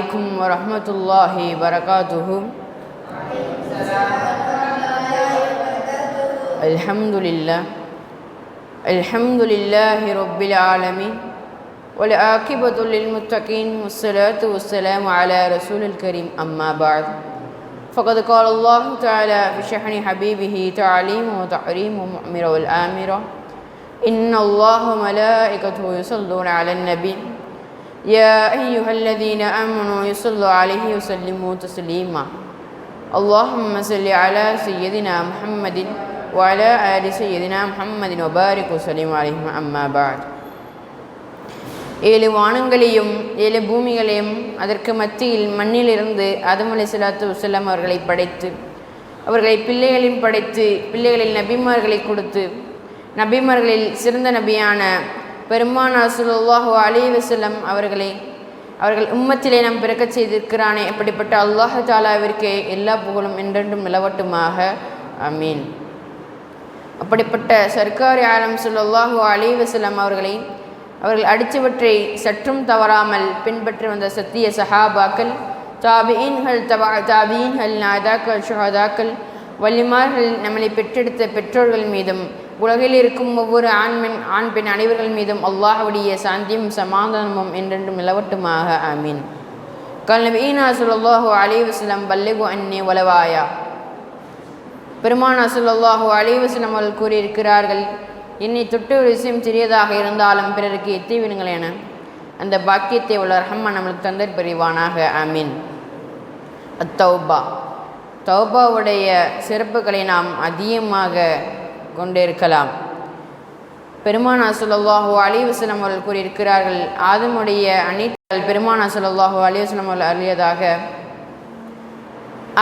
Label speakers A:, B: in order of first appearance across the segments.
A: عليكم ورحمة الله وبركاته. الحمد لله. الحمد لله رب العالمين. والعاقبة للمتقين والصلاة والسلام على رسول الكريم. أما بعد. فقد قال الله تعالى في شحن حبيبه تعليم وتحريم ومؤمر والآمرة. إن الله وملائكته يصلون على النبي. يا أيها الذين آمنوا يصلوا عليه وسلموا تسليما اللهم صل على سيدنا محمد وعلى آل سيدنا محمد وبارك وسلم عليهم أما بعد ஏழு வானங்களையும் ஏழு பூமிகளையும் அதற்கு மத்தியில் மண்ணிலிருந்து ஆதம் அலி சலாத்து வசல்லாம் அவர்களை படைத்து அவர்களை பிள்ளைகளையும் படைத்து பிள்ளைகளில் நபிமார்களை கொடுத்து நபிமார்களில் சிறந்த நபியான பெருமானா சுல்லாஹு அலி வசல்லம் அவர்களை அவர்கள் உம்மத்திலே நாம் பிறக்கச் செய்திருக்கிறானே அப்படிப்பட்ட அல்லாஹு தாலாவிற்கே எல்லா புகழும் என்றென்றும் நிலவட்டுமாக. அமீன் அப்படிப்பட்ட சர்க்காரி ஆலம் சுல்லாஹு அலி வசல்லம் அவர்களை அவர்கள் அடித்தவற்றை சற்றும் தவறாமல் பின்பற்றி வந்த சத்திய சஹாபாக்கள் தாபீன்கள் தபா தாபீன்கள் நாதாக்கள் ஷஹாதாக்கள் வல்லிமார்கள் நம்மளை பெற்றெடுத்த பெற்றோர்கள் மீதும் உலகில் இருக்கும் ஒவ்வொரு ஆண்மென் ஆண் பெண் அனைவர்கள் மீதும் அல்லாஹுடைய சாந்தியும் சமாதானமும் என்றென்றும் நிலவட்டுமாக. ஆமீன். கல்நபீனா சுல்லாஹு அலி வஸ்லம் பல்லிகு அன்னி வலவாயா. பெருமானா சுல்லாஹு அலி வஸ்லம் அவர்கள் கூறியிருக்கிறார்கள் என்னை தொட்டு ஒரு விஷயம் சிறியதாக இருந்தாலும் பிறருக்கு எத்திவிடுங்கள் என. அந்த பாக்கியத்தை உள்ள ரஹம்மா நம்மளுக்கு தந்தர் புரிவானாக. ஆமீன். அத்தௌபா. தௌபாவுடைய சிறப்புகளை நாம் அதிகமாக கொண்டிருக்கலாம். பெருமானா சுல்லாஹூ அலிவசலம் அவர்கள் கூறியிருக்கிறார்கள் ஆதமுடைய அனைத்து பெருமானா சுல்லாஹூ அலிவசலம் அவர்கள் அறியதாக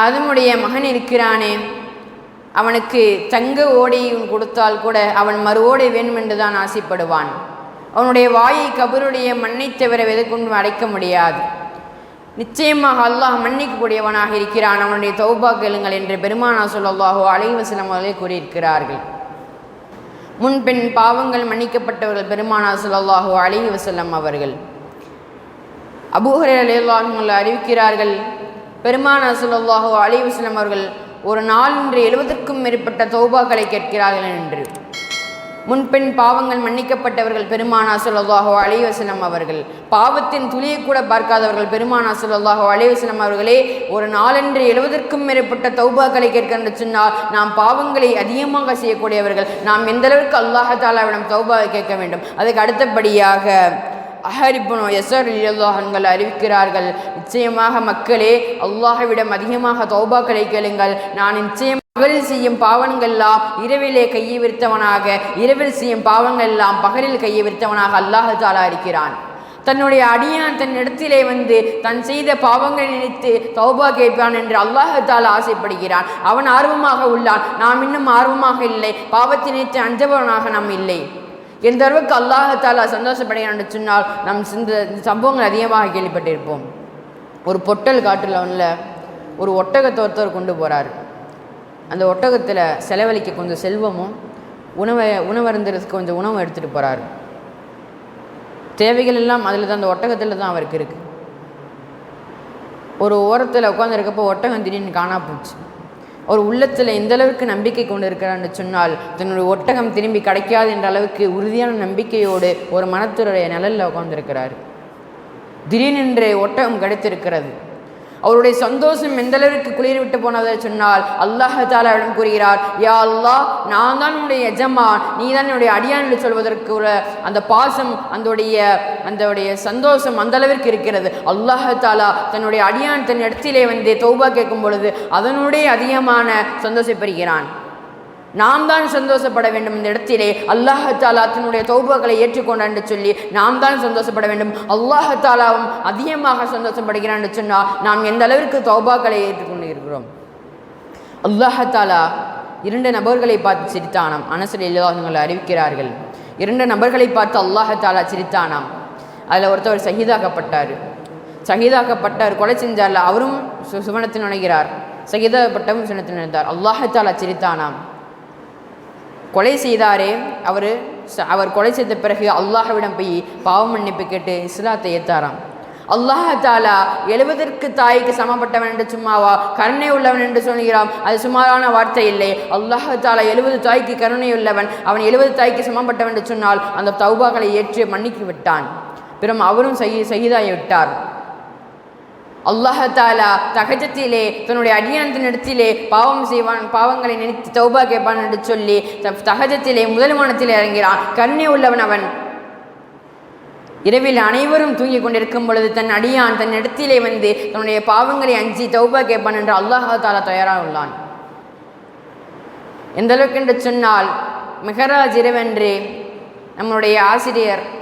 A: ஆதமுடைய மகன் இருக்கிறானே அவனுக்கு தங்க ஓடையும் கொடுத்தால் கூட அவன் மறு ஓடை வேண்டுமென்றுதான் தான் ஆசைப்படுவான். அவனுடைய வாயை கபருடைய மண்ணை தவிர வெதுக்கொண்டும் அடைக்க முடியாது. நிச்சயமாக அல்லாஹ் மன்னிக்கக்கூடியவனாக இருக்கிறான். அவனுடைய தௌபா கேளுங்கள் என்று பெருமானா சொல்லாஹோ அலைவசலம் அவர்களே கூறியிருக்கிறார்கள். முன்பின் பாவங்கள் மன்னிக்கப்பட்டவர்கள் பெருமானா சொல்லாஹோ அலி வசல்லம் அவர்கள். அபூஹரே அலிவாஹங்கள் அறிவிக்கிறார்கள் பெருமானா சொல்லாஹோ அலி வசல்லம் அவர்கள் ஒரு நாள் இன்று எழுபதற்கும் மேற்பட்ட தௌபாக்களை கேட்கிறார்கள் என்று. முன்பெண் பாவங்கள் மன்னிக்கப்பட்டவர்கள் பெருமானா சொல்லாஹோ அலிவசலம் அவர்கள். பாவத்தின் துளியை கூட பார்க்காதவர்கள் பெருமானா சொல்லாஹோ அலிவசலம் அவர்களே ஒரு நாளன்று எழுவதற்கும் மேற்பட்ட தௌபாக்களை கேட்கின்ற சொன்னால் நாம் பாவங்களை அதிகமாக செய்யக்கூடியவர்கள் நாம் எந்தளவுக்கு அல்லாஹாலாவிடம் தௌபா கேட்க வேண்டும். அதுக்கு அடுத்தபடியாக அஹரிபுனோ எசர் இல்லாஹன்கள் அறிவிக்கிறார்கள் நிச்சயமாக மக்களே அல்லாஹவிடம் அதிகமாக தௌபாக்களை கேளுங்கள் நான் நிச்சயம் பகலில் செய்யும் பாவங்களெல்லாம் இரவிலே கையை விரித்தவனாக இரவில் செய்யும் பாவங்கள் எல்லாம் பகலில் கையை விரித்தவனாக அல்லாஹு தாலா இருக்கிறான். தன்னுடைய அடியான் தன் இடத்திலே வந்து தன் செய்த பாவங்களை நினைத்து தௌபா கேட்பான் என்று அல்லாஹத்தால் ஆசைப்படுகிறான். அவன் ஆர்வமாக உள்ளான். நாம் இன்னும் ஆர்வமாக இல்லை. பாவத்தை நினைத்து அஞ்சபவனாக நாம் இல்லை. எந்த அளவுக்கு அல்லாஹாலா சந்தோஷப்படுகிறான் சொன்னால் நம் இந்த சம்பவங்கள் அதிகமாக கேள்விப்பட்டிருப்போம். ஒரு பொட்டல் காட்டில் உள்ள ஒரு ஒட்டகத்தை ஒருத்தர் கொண்டு போகிறார் அந்த ஒட்டகத்தில் செலவழிக்க கொஞ்சம் செல்வமும் உணவை உணவருந்துறதுக்கு கொஞ்சம் உணவு எடுத்துகிட்டு போகிறாரு தேவைகள் எல்லாம் அதில் தான் அந்த ஒட்டகத்தில் தான் அவருக்கு இருக்குது ஒரு ஓரத்தில் உட்காந்துருக்கப்போ ஒட்டகம் திடீர்னு காணா போச்சு. அவர் உள்ளத்தில் எந்த அளவுக்கு நம்பிக்கை கொண்டு இருக்கிறான்னு சொன்னால் தன்னுடைய ஒட்டகம் திரும்பி கிடைக்காது என்ற அளவுக்கு உறுதியான நம்பிக்கையோடு ஒரு மனத்துடைய நிழலில் உட்காந்துருக்கிறார் திடீரென்று ஒட்டகம் கிடைத்திருக்கிறது. அவருடைய சந்தோஷம் எந்தளவிற்கு குளிர் விட்டு போனதை சொன்னால் அல்லாஹாலாவிடம் கூறுகிறார் யா அல்லா நான் தான் உன்னுடைய எஜமான் நீ தான் என்னுடைய அடியான் என்று சொல்வதற்கு உள்ள அந்த பாசம் அந்தோடைய அந்தோடைய சந்தோஷம் அந்த அளவிற்கு இருக்கிறது. அல்லாஹாலா தன்னுடைய அடியான் தன் இடத்திலே வந்து தௌபா கேட்கும் பொழுது அதனுடைய அதிகமான சந்தோஷம் பெறுகிறான். நாம் தான் சந்தோஷப்பட வேண்டும் இந்த இடத்திலே. அல்லாஹாலா தன்னுடைய தௌபாக்களை ஏற்றுக்கொண்டான் என்று சொல்லி நாம் தான் சந்தோஷப்பட வேண்டும். அல்லாஹாலாவும் அதிகமாக சந்தோஷப்படுகிறான் என்று சொன்னால் நாம் எந்த அளவிற்கு தௌபாக்களை ஏற்றுக்கொண்டு இருக்கிறோம் அல்லாஹாலா இரண்டு நபர்களை பார்த்து சிரித்தானாம். அனசல் இல்லாதவங்களை அறிவிக்கிறார்கள். இரண்டு நபர்களை பார்த்து அல்லாஹாலா சிரித்தானாம். அதில் ஒருத்தவர் சகிதாக்கப்பட்டார். சகிதாக்கப்பட்டார் கொலை செஞ்சார்ல அவரும் சு சுவனத்தில் நுழைகிறார். சகிதாக்கப்பட்டவும் சுவனத்தில் நுழைந்தார். அல்லாஹாலா சிரித்தானாம். கொலை செய்தாரே. அவர் அவர் கொலை செய்த பிறகு அல்லாஹ்விடம் போய் பாவ மன்னிப்பு கேட்டு இஸ்லாத்தை ஏத்தாராம். அல்லாஹ் தாலா எழுவதற்கு தாய்க்கு சமப்பட்டவன் என்று சும்மாவா கருணை உள்ளவன் என்று சொல்கிறான் அது சுமாரான வார்த்தை இல்லை. அல்லாஹ் தாலா எழுபது தாய்க்கு கருணை உள்ளவன் அவன் எழுபது தாய்க்கு சமப்பட்டவன் என்று சொன்னால் அந்த தௌபாக்களை ஏற்று மன்னிக்கு விட்டான். பிறம் அவரும் செய்ய செய்தாய் விட்டார் அல்லாஹாலா தகஜத்திலே தன்னுடைய அடியானத்தின் இடத்திலே பாவம் செய்வான் பாவங்களை நினைத்து தௌபா கேட்பான் என்று சொல்லி தகஜத்திலே முதல் இறங்கிறான். கருணை உள்ளவன் அவன். இரவில் அனைவரும் தூங்கிக் கொண்டிருக்கும் பொழுது தன் அடியான் தன் இடத்திலே வந்து தன்னுடைய பாவங்களை அஞ்சி தௌபா கேட்பான் என்று அல்லாஹாலா தயாராக உள்ளான். எந்த அளவுக்கு என்று சொன்னால் மெஹராஜ் இரவென்று நம்முடைய ஆசிரியர்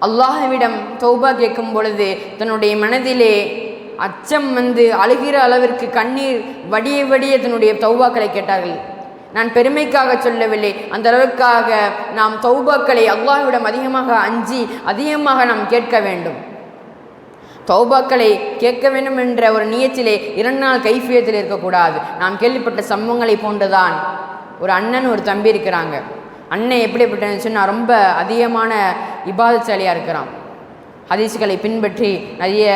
A: அல்லாஹ்விடம் தௌபா கேட்கும் பொழுது தன்னுடைய மனதிலே அச்சம் வந்து அழுகிற அளவிற்கு கண்ணீர் வடிய வடிய தன்னுடைய தௌபாக்களை கேட்டார்கள். நான் பெருமைக்காக சொல்லவில்லை. அந்த அளவுக்காக நாம் தௌபாக்களை அல்லாஹ்விடம் அதிகமாக அஞ்சி அதிகமாக நாம் கேட்க வேண்டும். தௌபாக்களை கேட்க வேண்டும் என்ற ஒரு நியத்திலே இரண்டு நாள் கைஃபியத்தில் இருக்கக்கூடாது. நாம் கேள்விப்பட்ட சம்பவங்களை போன்றுதான் ஒரு அண்ணன் ஒரு தம்பி இருக்கிறாங்க. அண்ணன் எப்படிப்பட்டன்னு சொன்னால் ரொம்ப அதிகமான இபாதசாலியாக இருக்கிறான். ஹதீஸுகளை பின்பற்றி நிறைய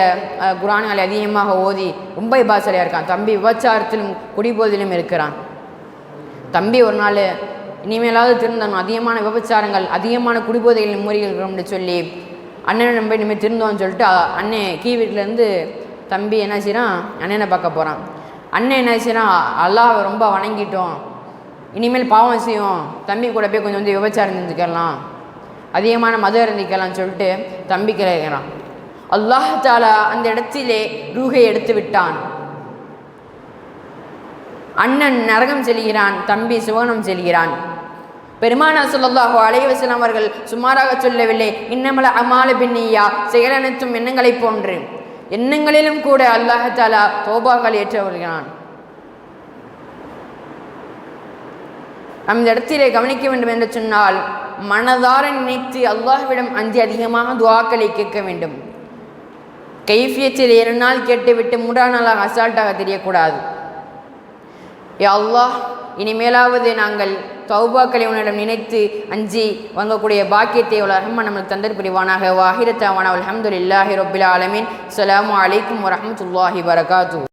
A: குரான்களை அதிகமாக ஓதி ரொம்ப இபாதசாலியாக இருக்கான். தம்பி விபச்சாரத்திலும் குடிபோதிலும் இருக்கிறான். தம்பி ஒரு நாள் இனிமேலாவது திருந்தணும். அதிகமான விபச்சாரங்கள் அதிகமான குடிபோதைகளின் முறைகள்னு சொல்லி அண்ணனை நம்ப இனிமேல் திருந்தோம்னு சொல்லிட்டு அண்ணன் கீ வீட்டிலேருந்து தம்பி என்ன செய்கிறான் அண்ணனை பார்க்க போகிறான் அண்ணன் என்ன செய்கிறான் அல்லாவை ரொம்ப வணங்கிட்டோம். இனிமேல் பாவம் செய்யும் தம்பி கூட போய் கொஞ்சம் வந்து விபச்சாரம் செஞ்சுக்கலாம். அதிகமான மது அருந்திக்கலாம்னு சொல்லிட்டு தம்பி கிரகிறான் அல்லாஹாலா அந்த இடத்திலே ரூகை எடுத்து விட்டான். அண்ணன் நரகம் செல்கிறான் தம்பி சுவனம் செல்கிறான். பெருமானா ஸல்லல்லாஹு அலைஹி அவர்கள் சுமாராக சொல்லவில்லை இன்னமல அமால பின்னியா? செயலனைத்தும் எண்ணங்களைப் போன்று. எண்ணங்களிலும் கூட அல்லாஹாலா தோபாக்கள் ஏற்று வருகிறான். அந்த இடத்திலே கவனிக்க வேண்டும் என்று சொன்னால் மனதார நினைத்து அல்லாஹ்விடம் அஞ்சி அதிகமாக துவாக்களை கேட்க வேண்டும். கைஃபியத்தில் இரு நாள் கேட்டுவிட்டு மூன்றாம் நாளாக அசால்ட்டாக தெரியக்கூடாது. யா அல்லாஹ் இனிமேலாவது நாங்கள் தௌபாக்களை உன்னிடம் நினைத்து அஞ்சி வாங்கக்கூடிய பாக்கியத்தை உலகம்ம நம்மளுக்கு தந்தர் புரிவானாக வாஹிரத்தாவான அல்ஹம்துலில்லாஹி ரொபில் ஆலமின். அலாம் அலைக்கும் வரமத்துல்லாஹி வரகாத்து